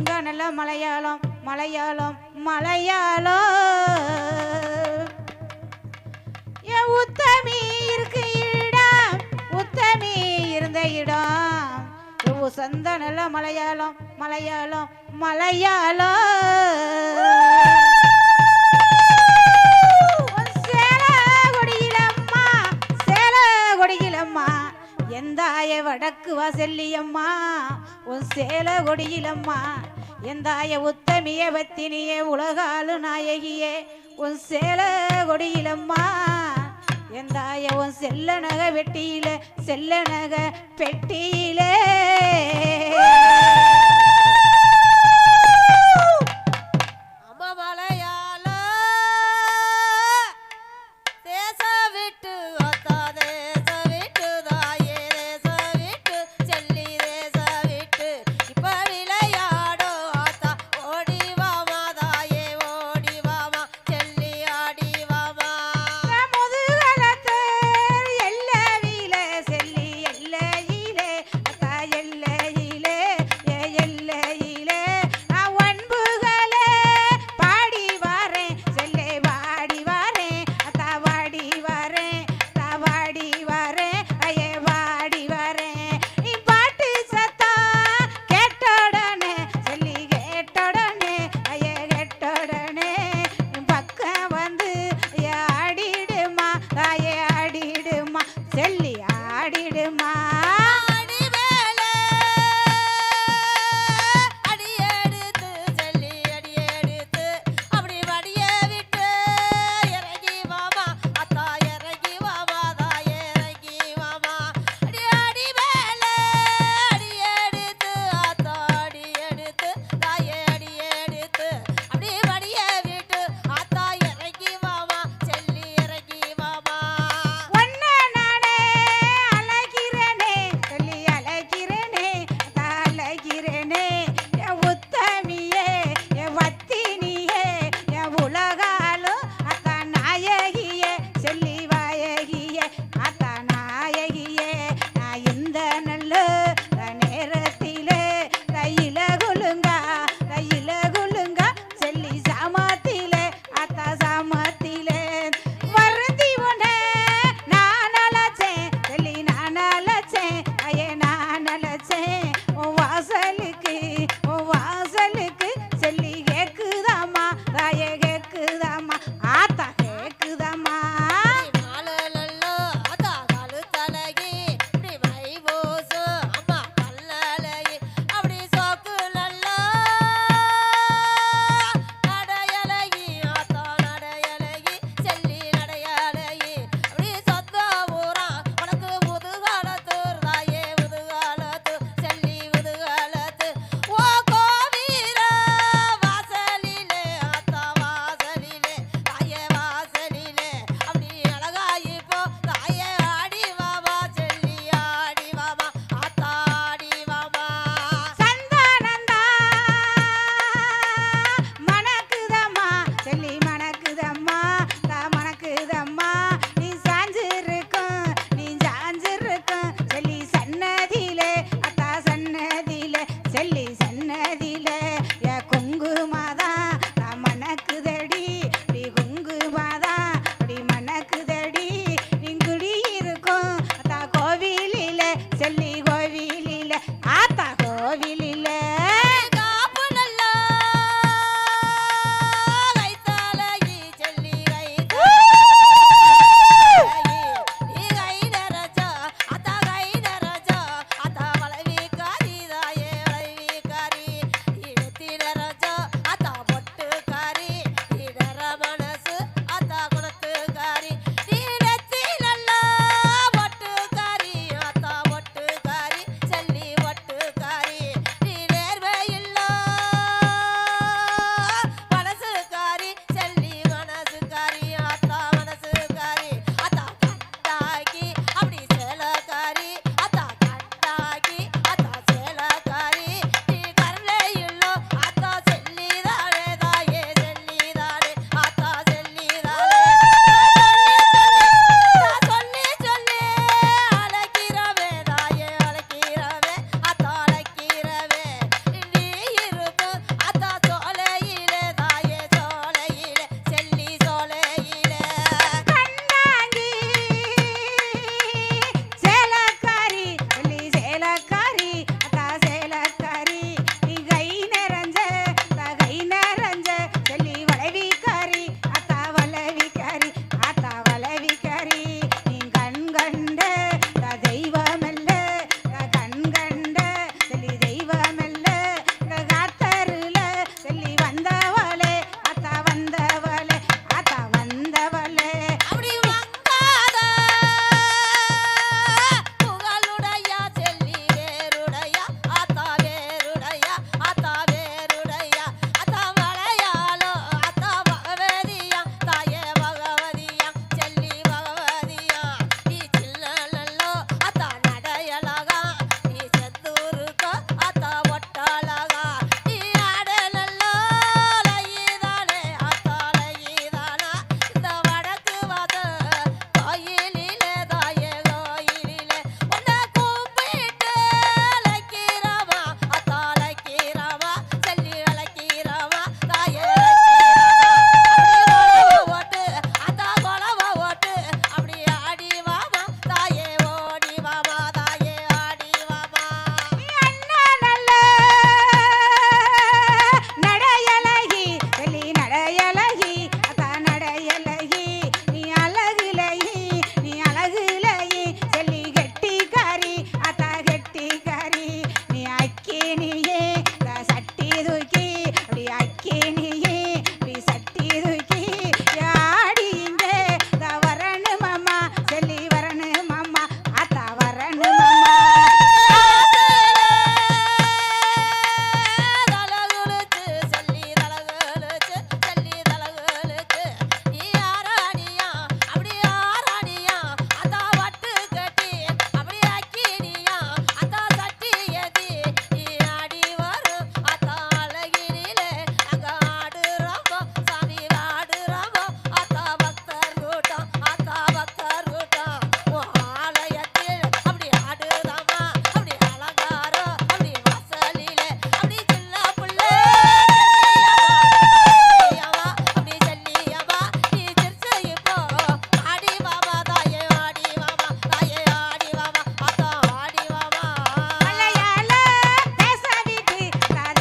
உங்க நல்ல மலையாளம் மலையாளம் மலையாளம். ஏ உத்தமி இருக்கு இடம் உத்தமி இருந்த இடம். சந்த நல்ல மலையாளம் மலையாளம் மலையாளம். உன் சேல கொடியிலம்மா கொடியிலம்மா எந்தாய வடக்கு வாசல்லியம்மா. உன் சேல கொடியிலம்மா எந்தாய உத்தமிய பத்தினியே உலகாலு நாயகியே உன் சேல கொடியிலம்மா. எந்தாய உன் செல்ல நகை வெட்டியில செல்ல நகை பெட்டியிலே.